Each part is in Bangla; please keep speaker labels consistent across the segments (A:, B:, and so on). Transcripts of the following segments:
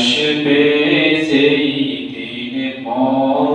A: আসবে সেই দিন মন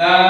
A: na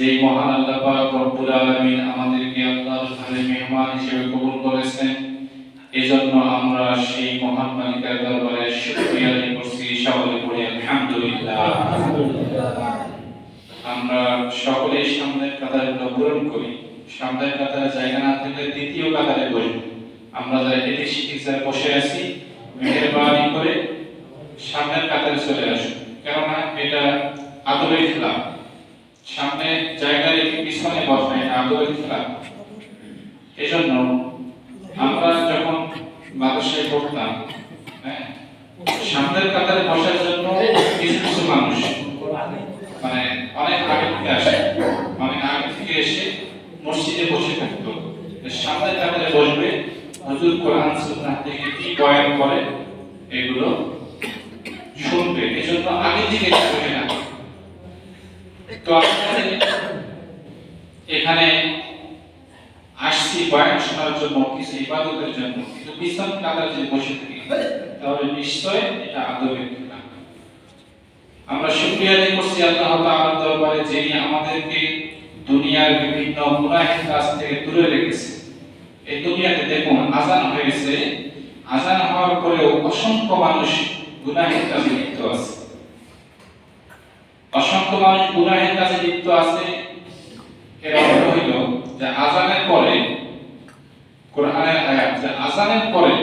A: যেই মহান আল্লাহ পাক রব্বুল আলামিন আমাদেরকে আল্লাহর ঘরে মেহমান হিসেবে কবুল করেছেন, এজন্য আমরা সেই মহান মালিকের দরবারে শুকরিয়া আদায় করছি। সকলে বলি আলহামদুলিল্লাহ। আমরা সকলেই সামনের কাতারগুলো পূরণ করি। সামনের কাতারে জায়গা না থাকলে তৃতীয় কাতারে বলি। আমরা যারা এটি শিখে বসে আছি, মেহরবানি করে আমরা করছি আল্লাহ তাআলার দরবারে যিনি আমাদেরকে দুনিয়ার বিভিন্ন গুনাহের কাছ থেকে দূরে রেখেছে। এই দুনিয়াতে দেখুন, আজান হয়েছে। আজান হওয়ার অসংখ্য মানুষ গুনাহের কাজে লিপ্ত আছে। অসংখ্য মানুষ গুনাহের লিপ্ত আছে। এর অর্থ হইল যে আজানের পরে, কোরআনের আয়াত, যে আজানের পরে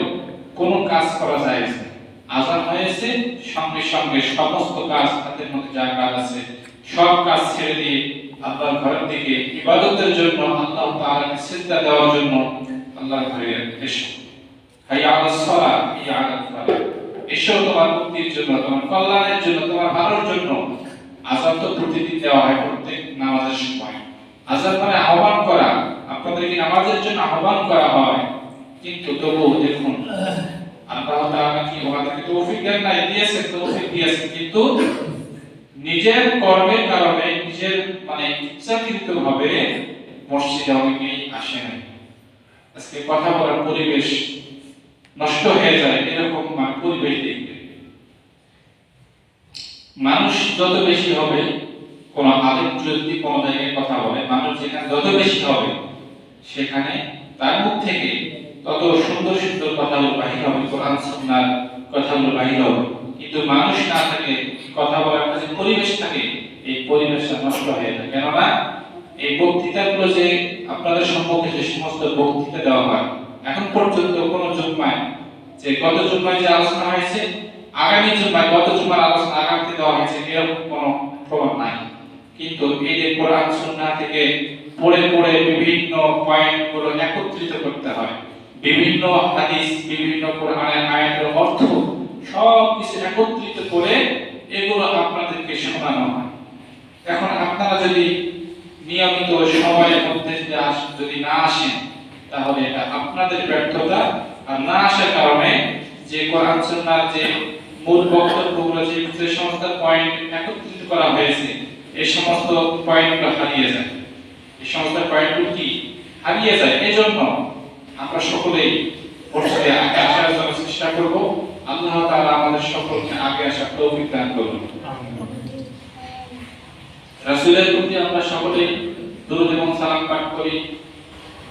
A: কোনো কাজ করা যায় না। আজান হয়েছে সঙ্গে সঙ্গে সমস্ত কাজ তাদের মধ্যে যা কাজ আছে, সব কাজ ছেড়ে দিয়ে আল্লাহর ঘরের দিকে ইবাদতের জন্য, আল্লাহ তাআলাকে সিজদা দেওয়ার জন্য আল্লাহর ঘরে এসো। হাইয়া আলাস সালাহ হাইয়া আলাল ফালাহ এসো তোমার মুক্তির জন্য, তোমার কল্যাণের জন্য, তোমার ভালোর জন্য। আজান তো প্রতিদিন দেওয়া হয়, প্রত্যেক নামাজের সময়। আজান মানে আহ্বান করা। আপনাদেরকে নামাজের জন্য আহ্বান করা হয়। কিন্তু তবুও দেখুন নিজের কর্মের কারণে মানে কথা বলার পরিবেশ নষ্ট হয়ে যায়, এরকম মানে পরিবেশ দেখবে। মানুষ যত বেশি হবে, কোন আলেম যদি কোন জায়গায় কথা বলে, মানুষ যেখানে যত বেশি হবে, সেখানে তার মুখ থেকে তত সুন্দর সুন্দর কথাগুলো বাহির হবে, কোরআন সুন্নার কথাগুলো বাহির হবে। কিন্তু মানুষ না থাকে, কথা বলার একটা যে পরিবেশ থাকে, এই পরিবেশটা নষ্ট হয়ে যায়। কেননা এই বক্তৃতাগুলো যে আপনাদের সম্পর্কে যে সমস্ত বক্তৃতা দেওয়া হয়, এখন পর্যন্ত কোন জুম্মায় যে গত জুম্মায় যে আলোচনা হয়েছে, আগামী জুম্মায় গত জুম্মার আলোচনা আগামীতে দেওয়া হয়েছে, এরকম কোনো প্রমাণ নাই। কিন্তু এই যে কোরআন, সুন্নাহ থেকে পড়ে পড়ে বিভিন্ন পয়েন্টগুলো একত্রিত করতে হয়। বিভিন্ন হাদিস, বিভিন্ন কোরআনের আয়াতের অর্থ সব কিছু একত্রিত করে এগুলো আপনাদেরকে শোনানো হয়। এখন আপনারা যদি নিয়মিত সময়ের মধ্যে যদি না আসেন, তাহলে এটা আপনাদের ব্যর্থতা আর না আসার কারণে যে কোরআন সুন্নাহর যে মূল বক্তব্যগুলো, যে সমস্ত পয়েন্ট একত্রিত করা হয়েছে, এই সমস্ত পয়েন্টগুলো হারিয়ে যায়। এই সমস্ত পয়েন্টগুলো কি? হারিয়ে যায়। এই জন্য আমরা সকলেই আগে আসার জন্য চেষ্টা করব আল্লাহ তাআলা আমাদের সকলকে আগে আসার তৌফিক দান করুন। রাসূলের প্রতি আমরা দরুদ এবং সালাম পাঠ করি,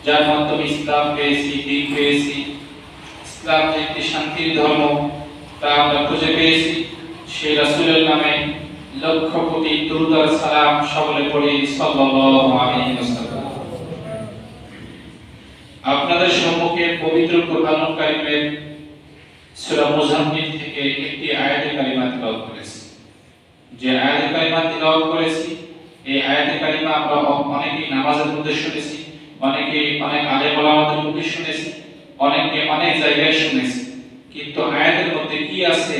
A: যার মাধ্যমে ইসলাম পেয়েছি, দিন পেয়েছি, ইসলাম যে একটি শান্তির ধর্ম, তা আমরা খুঁজে পেয়েছি। সেই রাসূলের নামে লক্ষ কোটি দরুদ সালাম সকলে পড়ি, সাল্লাল্লাহু আলাইহি ওয়াসাল্লাম। আপনাদের সম্মুখে পবিত্র কোরআনুল কারীমের সূরা মুজাম্মিল থেকে একটি আয়াতে কারিমা তেলাওয়াত করেছি। যে আয়াতে কারিমা তেলাওয়াত করেছি, এই আয়াতে কারিমা আমরা অনেকেই নামাজের মধ্যে শুনেছি অনেকে অনেক আলেম ওলামাদের মুখে শুনেছি অনেকে অনেক জায়গায় শুনেছি। কিন্তু আয়াতের মধ্যে কি আছে,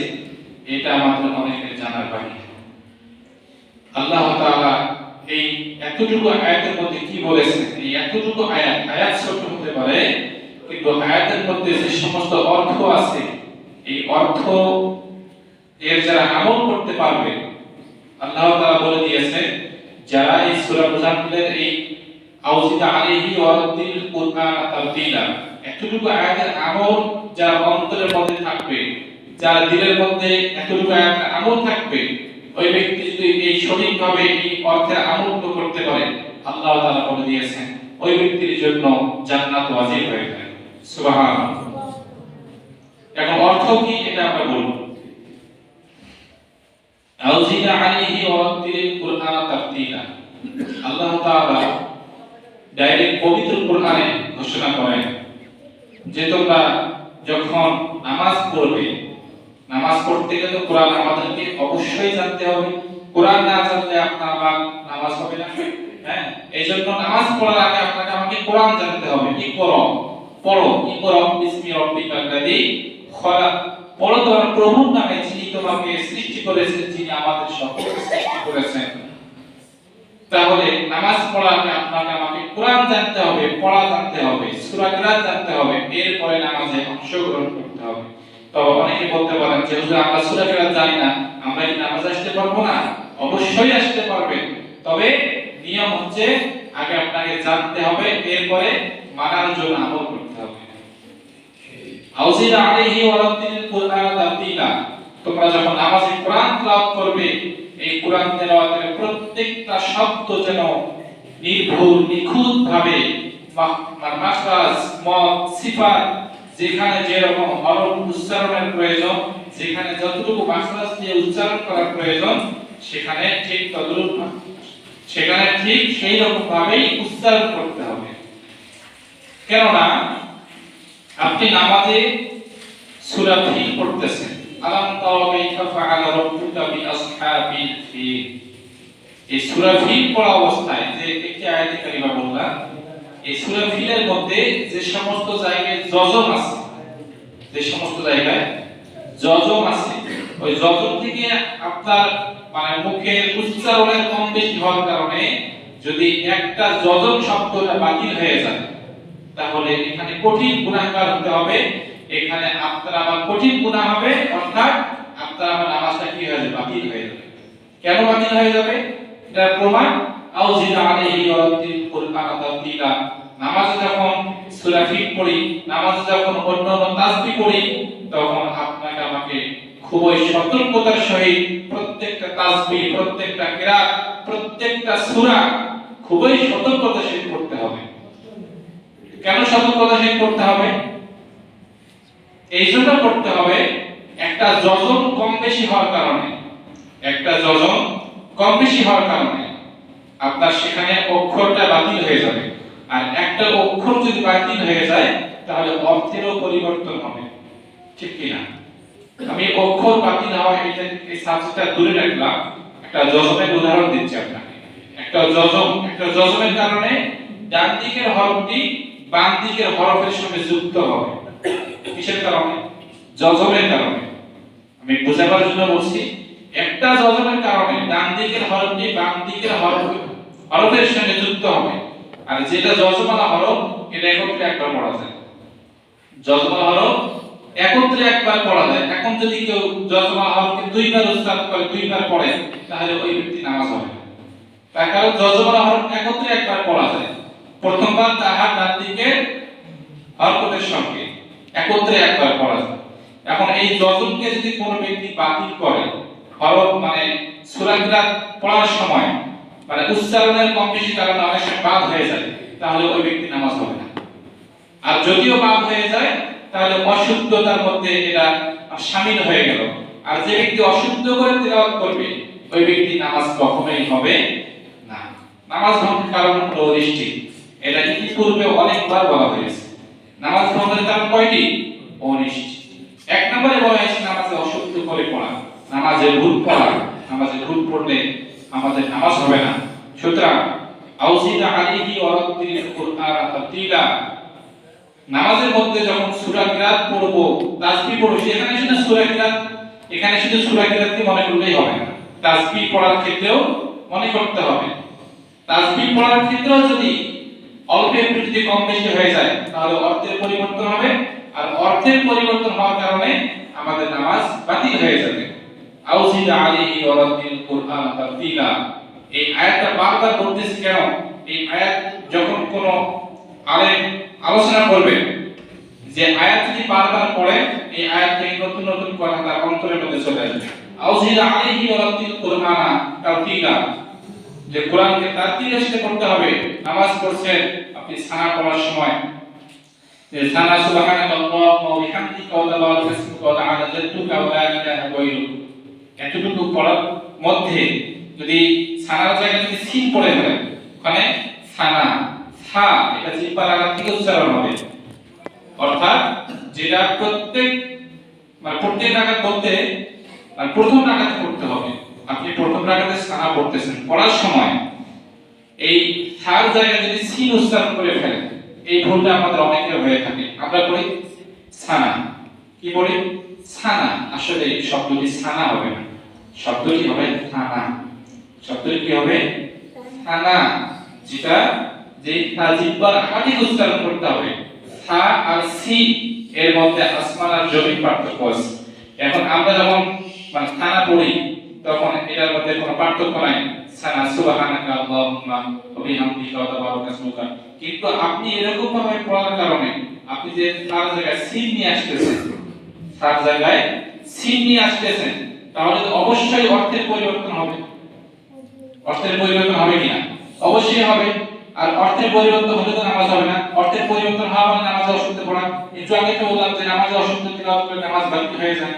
A: এটা আমাদের অনেকের জানার বাকি আল্লাহ তাআলা এই এতটুকু আয়াতের মধ্যে কি বলেছেন? এই এতটুকু আয়াত আয়াত ছোট হতে পারে কিন্তু আয়াতের মধ্যে যে সমস্ত অর্থ আছে, এই অর্থ এর যারা আমল করতে পারবে, আল্লাহ তাআলা বলে দিয়েছেন, যারা এই সূরা মুজাম্মিলের এই আউজিদা আলাইহি ওয়া রাদ্দিল কুরআন তারতিলা এতটুকু আয়াতের আমল যার অন্তরের মধ্যে থাকবে, যার দিলের মধ্যে এতটুকু আয়াতের আমল থাকবে ওই ব্যক্তি যদি এই সঠিকভাবে এই অর্থের আমলগুলো করতে পারে, আল্লাহ তাআলা বলে দিয়েছেন, ওই ব্যক্তির জন্য জান্নাত ওয়াজিব হয়ে যায়। সুবহানাল্লাহ। এখন অর্থ কি এটা আমরা বলব। আলাইহি কুরআন তারতিলা আল্লাহ তাআলা ডাইরেক্ট পবিত্র কোরআনে ঘোষণা করেন যে তোমরা যখন নামাজ পড়বে নামাজ পড়তে গেলে কোরআন আমাদেরকে অবশ্যই জানতে হবে। কোরআন না জানলে আপনার আমার নামাজ হবে না। হ্যাঁ? এই নামাজ পড়ার আগে আপনাকে আমাকে কোরআন জানতে হবে। কি পড়ো? পড়ো। কি পড়ো? বিসমি খলাক পড়ো তোমার নামে যিনি তোমাকে সৃষ্টি করেছেন, যিনি আমাদের সৃষ্টি করেছেন। তাহলে নামাজ পড়াকে আপনাকে আমাকে কোরআন জানতে হবে, পড়া জানতে হবে, সূরা জানতে হবে। এরপরে নামাজে অংশগ্রহণ করতে হবে। অনেকে বলতে পারেন যে, হুজুর, আমরা সূরা কিরাত জানি না, আমরা কি নামাজে আসতে পারব না? অবশ্যই আসতে পারবেন। তবে নিয়ম হচ্ছে, আগে আপনাকে জানতে হবে, এরপরে মানার জন্য আমল করতে হবে। আউজিদ আলাইহি ওয়া কুরআন তারতিলা তোমরা যখন নামাজে কোরআন তেলাওয়াত করবে, এই কোরআন তেলাওয়াতের প্রত্যেকটা শব্দ যেন নির্ভুল নিখুঁত ভাবে মাখরাজ মদ সিফাত যেখানে যেরকম হরফ উচ্চারণের প্রয়োজন, যেখানে যতটুকু মাখরাজ দিয়ে উচ্চারণ করার প্রয়োজন, সেখানে ঠিক তদ্রূপ সেখানে ঠিক সেই রকম ভাবেই উচ্চারণ করতে হবে। কেননা, আপনি নামাজে সূরা ফিল পড়তেছেন? আলাম তারা কাইফা ফাআলা রাব্বুকা বিআসহাবিল ফিল। এই সূরা পড়া অবস্থায় যে একটি আয়াতে কারিমা বললাম এই সূরা ফিলের মধ্যে যে সমস্ত জায়গায় যজম আছে, যে সমস্ত জায়গায় যজম আছে, ওই যজম থেকে আপনার মানে মুখের উচ্চারণের কম বেশি হওয়ার কারণে যদি একটা যজম শব্দটা বাতিল হয়ে যায়, তাহলে এখানে কঠিন গুণাকার হতে হবে। এখানে আপনার আমার কঠিন গুনাহ হবে, অর্থাৎ আপনার আমার নামাজটা কি হয়ে বাতিল হয়ে যাবে। কেন বাতিল হয়ে যাবে? এটা প্রমাণ আউজিদ আলাইহি ওয়ারাতিল কুরআন তারতিলা নামাজে যখন সূরা পড়ি, নামাজে যখন অন্যান্য তাসবিহ পড়ি, তখন আপনাকে আমাকে খুবই সতর্কতার সহিত প্রত্যেকটা তাসবিহ, প্রত্যেকটা কিরাত, প্রত্যেকটা সূরা খুবই সতর্কতার সহিত পড়তে হবে। কেন সতর্কতা সহিত পড়তে হবে? এই জন্য পড়তে হবে, একটা যজন কম বেশি হওয়ার কারণে। একটা যজন কম বেশি হওয়ার কারণে আপনার সেখানে অক্ষরটা বাতিল হয়ে যাবে। আর একটা অক্ষর যদি বাতিল হয়ে যায়, তাহলে অর্থেরও পরিবর্তন হবে। ঠিক কি না? আমি অক্ষর বাতিল হওয়া এটা এই সাবজেক্টটা দূরে রাখলাম। একটা যজমের উদাহরণ দিচ্ছি আপনাকে। একটা যজম একটা যজমের কারণে ডান দিকের হরফটি বাম দিকের হরফের সঙ্গে যুক্ত হবে। কিসের কারণে? যজমের কারণে। আমি বোঝাবার জন্য বলছি, একটা যজমের কারণে ডান দিকের হরফটি বাম দিকের হরফ হরফের সঙ্গে যুক্ত হবে। আর যেটা যজমালা হরফ, এটা একত্রে একবার পড়া যায়। যজমালা হরফ একত্রে একবার পড়া যায়। এখন যদি কেউ যজমালা হরফকে দুইবার উচ্চারণ করে, দুইবার পড়ে, তাহলে ওই ব্যক্তি নামাজ হবে। তার কারণ যজমালা হরফ একত্রে একবার পড়া যায়। প্রথমবার তাহার ডান হরকতের সঙ্গে একত্রে একবার পড়া যায়। এখন এই যজনকে যদি কোনো ব্যক্তি বাতিল করে, হরফ মানে সূরা কিরাত পড়ার সময় মানে উচ্চারণের কম বেশি কারণে অনেক সময় বাদ হয়ে যায়, তাহলে ওই ব্যক্তি নামাজ হবে না। আর যদিও বাদ হয়ে যায়, তাহলে অশুদ্ধতার মধ্যে এটা শামিল হয়ে গেল। আর যে ব্যক্তি অশুদ্ধ করে তেলাওয়াত করবে, ওই ব্যক্তি নামাজ কখনোই হবে না। নামাজ ভঙ্গের কারণ হলো অনিষ্টি এটা ইতিপূর্বে অনেকবার বলা হয়েছে। নামাজ ভঙ্গের কারণ কয়টি? অনিষ্টি এক নম্বরে বলা হয়েছে নামাজে অশুদ্ধ করে পড়া নামাজে ভুল পড়া নামাজে ভুল পড়লে আমাদের নামাজ হবে না সুতরাং আউজিদ আলাইহি ওয়া রাত্তিল কুরআন তারতিলা নামাজের মধ্যে যখন সূরা কিরাত পড়ব তাসবিহ পড়ব সেখানে শুধু সূরা কিরাত এখানে শুধু সূরা কিরাতকে মনে করলেই হবে না তাসবিহ পড়ার ক্ষেত্রেও মনে করতে হবে তাসবিহ পড়ার ক্ষেত্রেও যদি অল্প একটু যদি কম বেশি হয়ে যায় তাহলে অর্থের পরিবর্তন হবে আর অর্থের পরিবর্তন হওয়ার কারণে আমাদের নামাজ বাতিল হয়ে যাবে আউজিদ আলাইহি ওয়া রাত্তিল কুরআন তারতিলা এই আয়াতটা বারবার বলতেছি কেন এই আয়াত যখন কোনো আলেম আলোচনা করবে যে আয়াত যদি বারবার পড়ে এই আয়াত নতুন কথা তার অন্তরের মধ্যে চলে আসবে। আউজিদ আলাইহি ওয়া রাত্তিল কুরআন তারতিলা যে কোরআনকে তারতিলের সাথে করতে হবে, নামাজ পড়ছেন, আপনি সানা পড়ার সময়। যে সানা সুবহানাকা আল্লাহুম্মা ওয়া বিহামদিকা, ওয়া তাবারাকা ইসমুকা ওয়া তাআলা, জাদ্দুকা, ওয়া লা ইলাহা গায়রুক। এতটুকু পড়ার মধ্যে যদি সানার জায়গায় যদি সিন পড়ে ফেলেন, ওখানে সানা সা এটা জিব্বা লাগা থেকে উচ্চারণ হবে। অর্থাৎ যেটা প্রত্যেক মানে প্রত্যেক রাকাত বলতে মানে প্রথম রাকাতে পড়তে হবে। আপনি প্রথম রাকাতে সানা পড়তেছেন, পড়ার সময় এই থার জায়গায় যদি সিন উচ্চারণ করে ফেলেন, এই ভুলটা আমাদের অনেকের হয়ে থাকে। আমরা বলি সানা। কি বলি সানা। আসলে শব্দটি সানা হবে না। শব্দটি হবে থানা। শব্দটি কি হবে? থানা। যেটা যে জিব্বার আগে উচ্চারণ করতে হবে। থা আর সি এর মধ্যে আসমান আর জমিন পার্থক্য আছে। এখন আমরা যখন মানে থানা পড়ি, তখন এটার মধ্যে কোনো পার্থক্য নাই। সানা আল্লাহুম্মা ওয়া কিন্তু আপনি এরকম ভাবে পড়ার কারণে আপনি যে তার জায়গায় সিন নিয়ে আসতেছেন, তার জায়গায় সিন নিয়ে আসতেছেন, তাহলে তো অবশ্যই অর্থের পরিবর্তন হবে। অর্থের পরিবর্তন হবে কিনা? অবশ্যই হবে। আর অর্থের পরিবর্তন হলে তো নামাজ হবে না। অর্থের পরিবর্তন হওয়া মানে নামাজ অশুদ্ধ পড়া। একটু আগে তো বললাম যে নামাজ অশুদ্ধ তিলাওয়াত করে নামাজ বাতিল হয়ে যায়।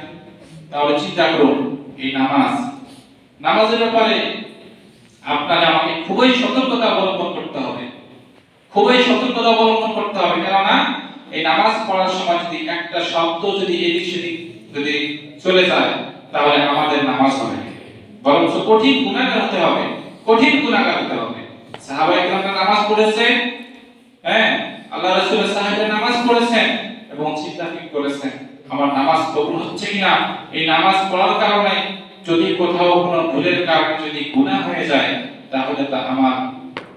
A: তাহলে চিন্তা করুন, এই নামাজ, নামাজের ব্যাপারে আপনাকে আমাকে খুবই সতর্কতা অবলম্বন করতে হবে। খুবই সতর্কতা অবলম্বন করতে হবে। কেননা, এই নামাজ পড়ার সময় যদি একটা শব্দ যদি এদিক সেদিক যদি চলে যায়, তাহলে আমাদের নামাজ হবে। বরঞ্চ কঠিন গুণাগার হতে হবে। কঠিন গুণাগার হতে হবে। সাহাবায়ে কেরামরা নামাজ পড়েছেন হ্যাঁ? আল্লাহ রাসূলের সাহাবীরা নামাজ পড়েছেন এবং চিন্তা ঠিক করেছেন, আমার নামাজ কবুল হচ্ছে কিনা? এই নামাজ পড়ার কারণে যদি কোথাও কোনো ভুলের কারণে যদি গুনাহ হয়ে যায়, তাহলে তা আমার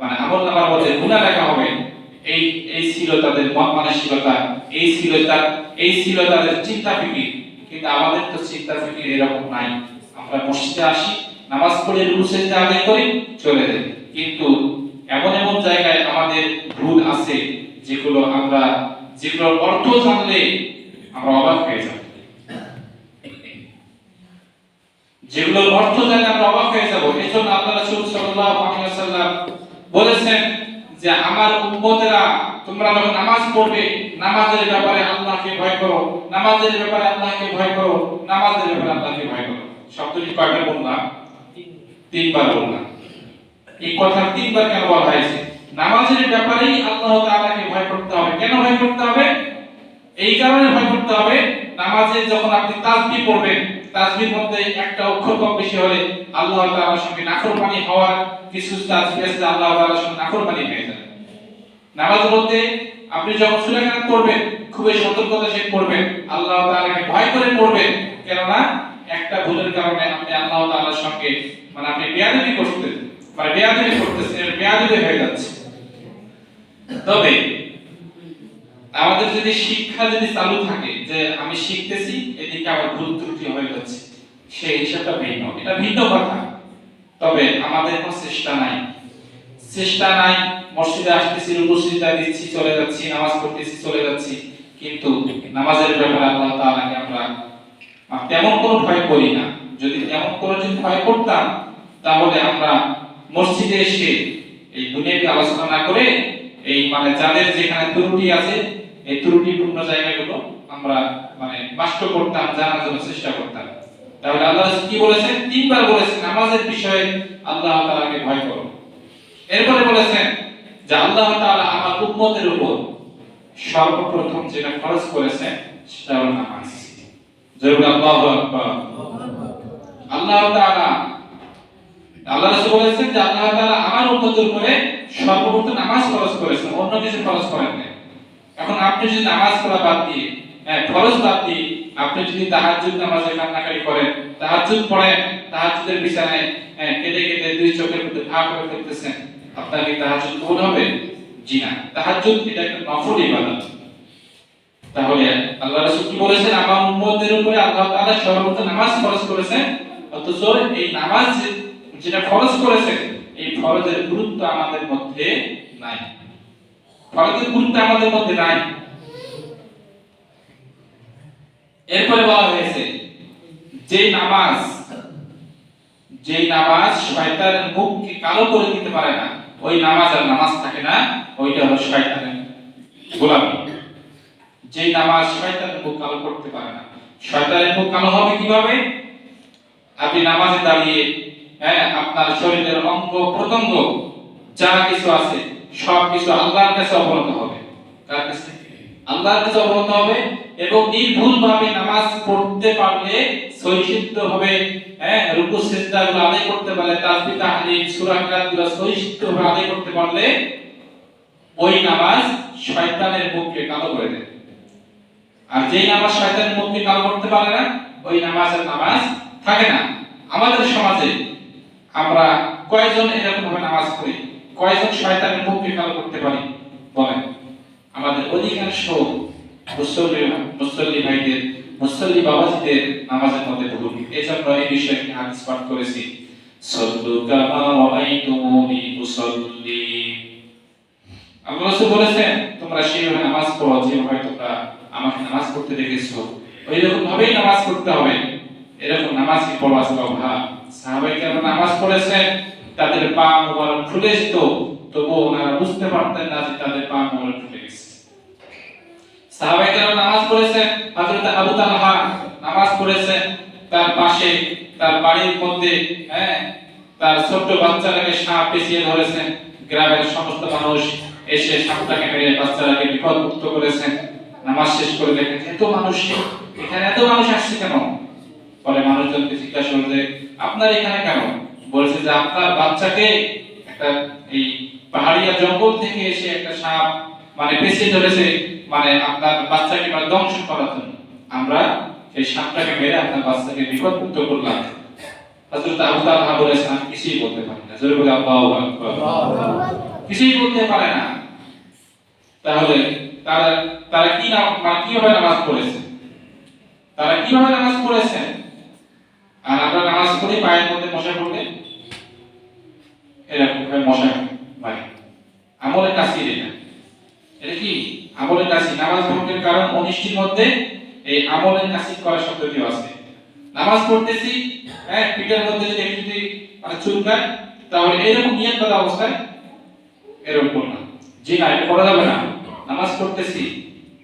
A: মানে আমল নামার মধ্যে গুনাহ লেখা হবে। এই এই ছিল তাদের মন মানসিকতা, এই ছিল তার, এই ছিল তাদের চিন্তা ফিকির। কিন্তু আমাদের তো চিন্তা ফিকির এরকম নাই। আমরা মসজিদে আসি, নামাজ পড়ে রুসের আদায় করি, চলে যাই। কিন্তু এমন এমন জায়গায় আমাদের ভুল আছে যেগুলো আমরা, যেগুলোর অর্থ জানলে আমরা অবাক হয়ে যাব। যেগুলোর অর্থ জানলে আমরা অবাক হয়ে যাব। এই জন্য আল্লাহ রাসূল সাল্লাল্লাহু আলাইহি ওয়াসাল্লাম বলেছেন যে, আমার উম্মতেরা তোমরা যখন নামাজ পড়বে, নামাজের ব্যাপারে আল্লাহকে ভয় করো, নামাজের ব্যাপারে আল্লাহকে ভয় করো, নামাজের ব্যাপারে আল্লাহকে ভয় করো। শব্দটি কয়বার বললাম? তিনবার বললাম। এই কথা তিনবার কেন বলা হয়েছে? নামাজের ব্যাপারেই আল্লাহ তাআলাকে ভয় করতে হবে। কেন ভয় করতে হবে? এই কারণে ভয় করতে হবে, নামাজে যখন আপনি তাসবিহ পড়বেন তাসবিহর মধ্যে একটা অক্ষর কম বেশি হলে আল্লাহ তাআলার সঙ্গে নাফরমানি হওয়ার কিছু তাসবিহ আছে আল্লাহ তাআলার সঙ্গে নাফরমানি হয়ে যায়। নামাজের মধ্যে আপনি যখন কারাত পড়বেন, খুবই সতর্কতা সে পড়বেন, আল্লাহ তাআলাকে ভয় করে পড়বেন, কেননা একটা ভুলের কারণে আপনি আল্লাহ তাআলার সঙ্গে মানে আপনি বেয়াদবি করতেন মানে বেয়াদবি করতেছেন এটা বেয়াদবি হয়ে যাচ্ছে। তবে আমাদের যদি শিক্ষা যদি চালু থাকে যে আমি শিখতেছি, এদিকে আমার ভুল ত্রুটি হয়ে যাচ্ছে, সেই হিসাবটা ভিন্ন। এটা ভিন্ন কথা। তবে আমাদের কোনো চেষ্টা নাই। চেষ্টা নাই, মসজিদে আসতেছি রুকুসিদা দিচ্ছি, চলে যাচ্ছি, নামাজ পড়তেছি, চলে যাচ্ছি। কিন্তু নামাজের ব্যাপারে আল্লাহ তাআলাকে আমরা তেমন কোনো ভয় করি না। যদি তেমন কোনো যদি ভয় করতাম, তাহলে আমরা মসজিদে এসে এই দুনিয়াকে আলোচনা না করে এই মানে যাদের যেখানে ত্রুটি আছে, এই ত্রুটিপূর্ণ জায়গাগুলো আমরা মানে নষ্ট করতাম, জানার জন্য চেষ্টা করতাম। তাহলে আল্লাহ কি বলেছেন? তিনবার বলেছেন বিষয়ে আল্লাহ ভয় করো। এরপরে বলেছেন যে আল্লাহ আমার উপর সর্বপ্রথম যেটা ফরজ করেছেন, সেটা নামাজ। জরুর আল্লাহ তাআলা আল্লাহ রাসূল বলেছেন যে আল্লাহ তাআলা আমার উম্মতের উপরে সর্বপ্রথম নামাজ ফরজ করেছেন, অন্য কিছু ফরজ করেন নাই। এখন আপনি যদি নামাজ পড়া বাদ দিয়ে হ্যাঁ ফরজ বাদ দিয়ে আপনি যদি তাহাজ্জুদ নামাজে কান্নাকারি করেন, তাহাজ্জুদ পড়েন, তাহাজ্জুদের বিছানায় হ্যাঁ কেঁদে কেঁদে দুই চোখের মধ্যে ভাগ করে ফেলতেছেন, আপনার কি তাহাজ্জুদ কবুল হবে? জি না। তাহাজ্জুদ এটা একটা নফল ইবাদত। তাহলে আল্লাহ রাসূল কি বলেছেন? আমার উম্মতের উপরে আল্লাহ তাআলা সর্বপ্রথম নামাজ ফরজ করেছেন, অথচ এই নামাজ যেটা ফরজ করেছেন এই ফরজের গুরুত্ব আমাদের মধ্যে নাই। ফরজের গুরুত্ব আমাদের মধ্যে নাই। এরপরে বলা হয়েছে, যে নামাজ যে নামাজ শয়তানের মুখকে কালো করে দিতে পারে না, ওই নামাজ আর নামাজ থাকে না, ওইটা হলো শয়তানের গোলামি। যে নামাজ শয়তানের মুখ কালো করতে পারে না, শয়তানের মুখ কালো হবে কীভাবে? আপনি নামাজে দাঁড়িয়ে হ্যাঁ আপনার শরীরের অঙ্গ প্রত্যঙ্গ, যা কিছু আছে, সব কিছু আল্লাহর কাছে অবনত হবে। কার কাছে আল্লাহর কাছে অবনত হবে এবং নামাজ পড়তে পারলে সহিষ্ণু হবে। হ্যাঁ রুকু আদায় করতে পারলে তাসবিহ তাহলিল, সূরা আদায় করতে পারলে ওই নামাজ শয়তানের মুখকে কালো করে দেবে। আর যেই নামাজ শয়তানের মুখকে কালো করতে পারে না, ওই নামাজের নামাজ থাকে না। আমাদের সমাজে আমরা কয়জন এরকম ভাবে নামাজ পড়ি? কয়জন শয়তানের মুখকে কালো করতে পারি? বলেন। আমাদের অধিকাংশ মুসল্লি মুসল্লি ভাইদের, মুসল্লি বাবাজিদের নামাজের মধ্যে ভুল এই জন্য এই বিষয়ে একটি হাদিস পাঠ করেছি। বলেছেন, তোমরা নামাজ পড়ো আমাকে নামাজ পড়তে দেখেছ। ওই রকম ভাবেই নামাজ পড়তে হবে। এরকম নামাজ কি পড়া আছে অভাব সাহাবাই কেরাম নামাজ পড়েছেন তাদের পা মোবারক খুলে যেত, তবুও ওনারা বুঝতে পারতেন না যে তাদের পা মোড়ে ঢুকে গেছে। সাহাবাইকেরাম নামাজ পড়েছেন হযরত আবু তালহা নামাজ পড়েছেন তার পাশে, তার বাড়ির মধ্যে হ্যাঁ তার ছোট্ট বাচ্চাটাকে সাপ পেঁচিয়ে ধরেছেন গ্রামের সমস্ত মানুষ এসে সাপটাকে মেরে বাচ্চাটাকে বিপদমুক্ত করেছেন নামাজ শেষ করে দেখেন এত মানুষ, এখানে এত মানুষ আসছে কেন? পরে মানুষজনকে জিজ্ঞাসা করলে যে, আপনার এখানে কেন বলছে যে আপনার বাচ্চাকে একটা এই পাহাড়িয়া জঙ্গল থেকে এসে একটা সাপ মানে পেঁচিয়ে ধরেছে মানে আপনার বাচ্চাকে মানে ধ্বংস করার জন্য। আমরা সেই সাপটাকে মেরে আপনার বাচ্চাকে বিপদমুক্ত করলাম। আবু বলেছেন কিছুই বলতে পারি না। জোরে বলে কিছুই বলতে পারে না। তাহলে তারা তারা কি নাম মানে কীভাবে নামাজ পড়েছে? তারা কীভাবে নামাজ পড়েছেন? আর আমরা নামাজ পড়ি পায়ের মধ্যে মশা পড়লে এরকম মশা মারি। আমলের কাছে এটা? এটা কি আমলের কাছে নামাজ ভঙ্গের কারণ অনিষ্টির মধ্যে এই আমলের কাছে করা শব্দটি আছে? নামাজ পড়তেছি হ্যাঁ পিঠের মধ্যে যদি একটু যদি মানে চুলকায় তাহলে এরকম নিয়ত করা অবস্থায় এরকম করনা জি না এটা করা যাবে না। নামাজ পড়তেছি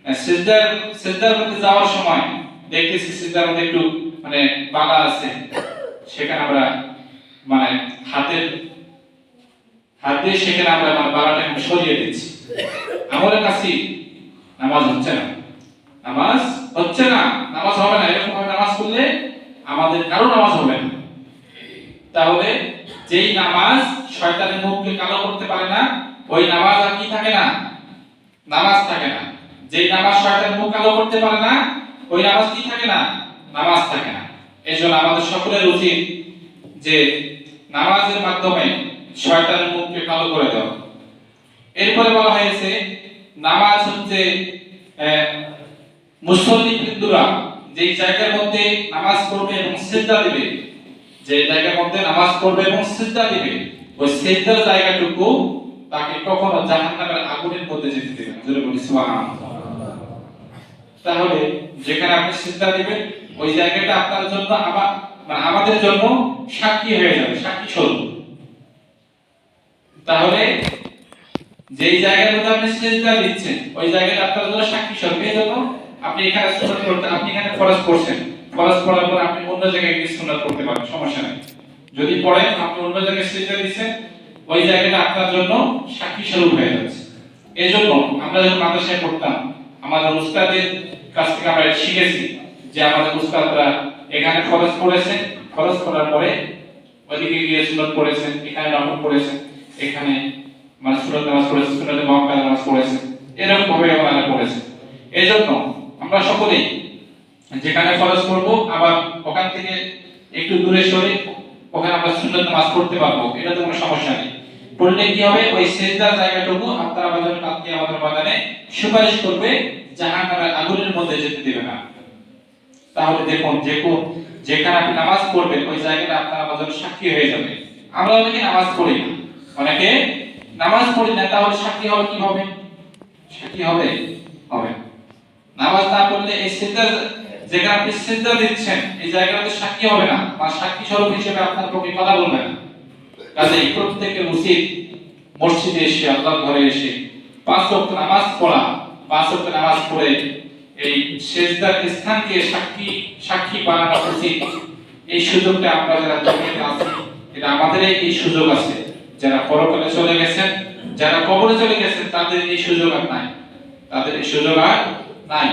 A: আহ, সিজদার সিজদার মধ্যে যাওয়ার সময় দেখতেছি সিজদার মধ্যে একটু মানে বাগা আছে, সেখানে আমরা মানে হাতের, হাত সেখানে আমরা মানে বাগাটাকে সরিয়ে দিচ্ছি। আমলের কাছে নামাজ হচ্ছে না। নামাজ হচ্ছে না, নামাজ হবে না, এরকম ভাবে নামাজ করলে আমাদের কারও নামাজ হবে না। তাহলে যেই নামাজ শয়তানের মুখকে কালো করতে পারে না, ওই নামাজ আর কি থাকে না? নামাজ থাকে না। যেই নামাজ শয়তানের মুখ কালো করতে পারে না, ওই নামাজ কি থাকে না? নামাজ থাকে না। এই জন্য আমাদের সকলের উচিত যে নামাজের মাধ্যমে শয়তানের মুখকে কালো করে দেওয়া। এরপরে বলা হয়েছে, নামাজ হচ্ছে মুসল্লি বৃন্দুরা যেই জায়গার মধ্যে নামাজ পড়বে এবং সিজদা দিবে যে জায়গার মধ্যে নামাজ পড়বে এবং সিজদা দিবে, ওই সিজদার জায়গাটুকু তাকে কখনো জাহান্নামের আগুনের মধ্যে যেতে দিবে না। বলি, সুবহানাল্লাহ। তাহলে যেখানে আপনি সিজদা দিবেন, ওই জায়গাটা আপনার জন্য আমার মানে আমাদের জন্য সাক্ষী হয়ে যাবে, সাক্ষী স্বরূপ। তাহলে যেই মধ্যে আপনি সিজদা দিচ্ছেন, ওই জায়গাটা আপনার জন্য সাক্ষী স্বরূপ। এই জন্য আপনি এখানে সুন্নাত করতে আপনি এখানে ফরজ করছেন ফরজ করার পর আপনি অন্য জায়গায় গিয়ে সুন্নাত করতে পারেন, সমস্যা নেই। যদি পড়েন, আপনি অন্য জায়গায় সিজদা দিচ্ছেন, ওই জায়গাটা আপনার জন্য সাক্ষী স্বরূপ হয়ে যাচ্ছে। এই জন্য আমরা যখন মাদ্রাসায় পড়তাম আমাদের উস্তাদের কাছ থেকে আমরা শিখেছি যে আমাদের উস্তাদরা এখানে খরচ পড়েছেন খরচ করার পরে ওইদিকে গিয়ে সুন্নাত পড়েছেন, এখানে নফল পড়েছেন, এখানে মানে সুন্নাত নামাজ পড়েছেন, সুন্নাতে মুআক্কাদা নামাজ পড়েছেন এরকম ভাবে ওনারা পড়েছেন। এই জন্য আমরা সকলেই যেখানে খরচ করব, আবার ওখান থেকে একটু দূরে সরে ওখানে আমরা সুন্দর নামাজ পড়তে পারব এটা তো কোনো সমস্যা নেই। পড়লে কি হবে? ওই সেজদার জায়গাটুকু আপনার আমাদের কালকে আমাদের বাগানে সুপারিশ করবে, জাহান্নামের আগুনের মধ্যে যেতে দেবে না। তাহলে দেখুন, যে কোন যেখানে আপনি নামাজ পড়বেন, ওই জায়গাটা আপনার আমাদের সাক্ষী হয়ে যাবে। আমরা অনেকে নামাজ পড়ি না। অনেকে নামাজ পড়ি না, তাহলে সাক্ষী হবে কি হবে? সাক্ষী হবে? হবে। নামাজ না পড়লে এই সিজদার যেখানে আপনি সিজদা দিচ্ছেন, এই জায়গাটাতে সাক্ষী হবে না। বা সাক্ষী স্বরূপ হিসেবে আপনার পক্ষে কথা বলবে না। কাজেই প্রত্যেকের উচিত মসজিদে এসে, আল্লাহর ঘরে এসে পাঁচ ওয়াক্ত নামাজ পড়া। পাঁচ ওয়াক্ত নামাজ পড়ে এই সেজদার স্থানকে সাক্ষী সাক্ষী বানানো উচিত। এই সুযোগটা আমরা যারা দুনিয়াতে আছি, এটা আমাদের এই সুযোগ আছে। যারা পরকালে চলে গেছেন, যারা কবরে চলে গেছেন, তাদের এই সুযোগ আর নাই। তাদের এই সুযোগ আর নাই।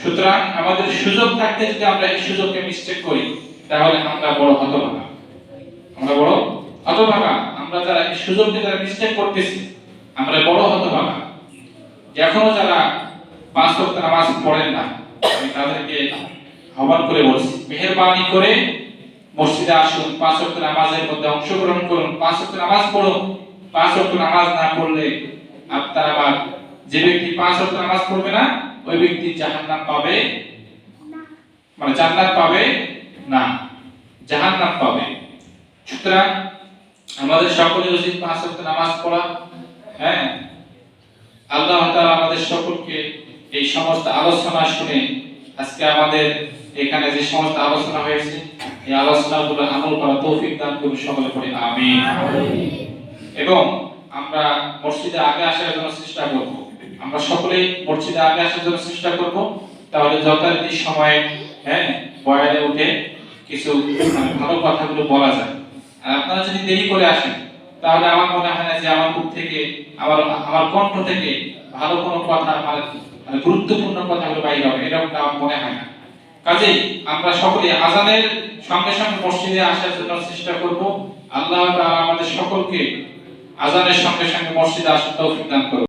A: সুতরাং আমাদের সুযোগ থাকতে যদি আমরা এই সুযোগকে মিস্টেক করি, তাহলে আমরা বড় হতভাগা আমরা বড় হতভাগা, আমরা যারা এই সুযোগকে যারা মিস্টেক করতেছি, আমরা বড় হতভাগা। এখনও যারা পাঁচ ওয়াক্ত নামাজ পড়েন না, আমি তাদেরকে আহ্বান করে বলছি, মেহেরবানি করে মসজিদে আসুন, পাঁচ ওয়াক্ত নামাজের মধ্যে অংশগ্রহণ করুন, পাঁচ ওয়াক্ত নামাজ পড়ুন। পাঁচ ওয়াক্ত নামাজ না পড়লে আপনার আবার যে ব্যক্তি পাঁচ ওয়াক্ত নামাজ পড়বে না, ওই ব্যক্তি জাহান্নাম পাবে মানে জান্নাত পাবে না, জাহান্নাম পাবে। সুতরাং আমাদের সকলের উচিত পাঁচ ওয়াক্ত নামাজ পড়া হ্যাঁ? আল্লাহ আমাদের সকলকে এই সমস্ত আলোচনা শুনে আজকে আমাদের এখানে যে সমস্ত আলোচনা হয়েছে, এই আলোচনাগুলো আমল করা তৌফিক দান করুন সকলে পড়ে, আমিন। এবং আমরা মসজিদে আগে আসার জন্য চেষ্টা করব। আমরা সকলেই মসজিদে আগে আসার জন্য চেষ্টা করব, তাহলে যথারীতি সময়ে হ্যাঁ বয়ানে উঠে কিছু মানে ভালো কথাগুলো বলা যায়। আপনারা যদি দেরি করে আসেন, তাহলে আমার মনে হয় না যে আমার মুখ থেকে, আমার আমার কণ্ঠ থেকে ভালো কোনো কথা আমার মানে গুরুত্বপূর্ণ কথাগুলো বাইর হবে, এরকমটা আমার মনে হয় না। কাজেই আমরা সকলে আজানের সঙ্গে সঙ্গে মসজিদে আসার জন্য চেষ্টা করব। আল্লাহ তাআলা আমাদের সকলকে আজানের সঙ্গে সঙ্গে মসজিদে আসার তৌফিক দান করুন